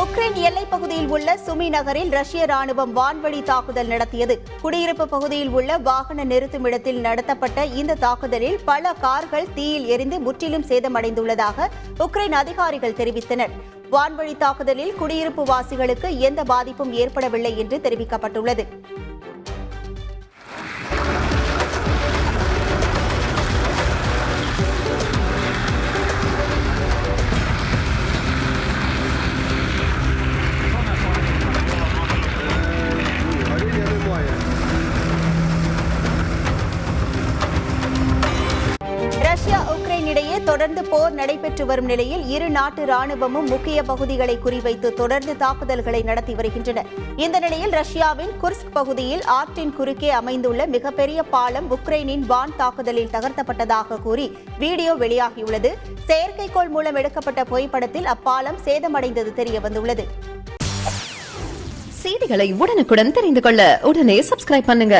Ukraine எல்லைப் பகுதியில் உள்ள சுமி நகரில் ரஷ்ய ராணுவம் வான்வழி தாக்குதல் நடத்தியது. குடியிருப்பு பகுதியில் உள்ள வாகன நிறுத்துமிடத்தில் நடத்தப்பட்ட இந்த தாக்குதலில் பல கார்கள் தீயில் எரிந்து முற்றிலும் சேதமடைந்துள்ளதாக உக்ரைன் அதிகாரிகள் தெரிவித்தனர். வான்வழி தாக்குதலில் குடியிருப்பு வாசிகளுக்கு எந்த பாதிப்பும் ஏற்படவில்லை என்று தெரிவிக்கப்பட்டுள்ளது. இடையே தொடர்ந்து போர் நடைபெற்று வரும் நிலையில் இரு நாட்டு ராணுவமும் முக்கிய பகுதிகளை குறிவைத்து தொடர்ந்து தாக்குதல்களை நடத்தி வருகின்றன. இந்த நிலையில் ரஷ்யாவின் குர்ஸ்க் பகுதியில் ஆற்றின் குறுக்கே அமைந்துள்ள மிகப்பெரிய பாலம் உக்ரைனின் வான் தாக்குதலில் தகர்த்தப்பட்டதாக கூறி வீடியோ வெளியாகியுள்ளது. செயற்கைக்கோள் மூலம் எடுக்கப்பட்ட புகைப்படத்தில் அப்பாலம் சேதமடைந்தது தெரியவந்துள்ளது. செய்திகளை உடனுக்குடன் தெரிந்து கொள்ள உடனே சப்ஸ்கிரைப் பண்ணுங்க.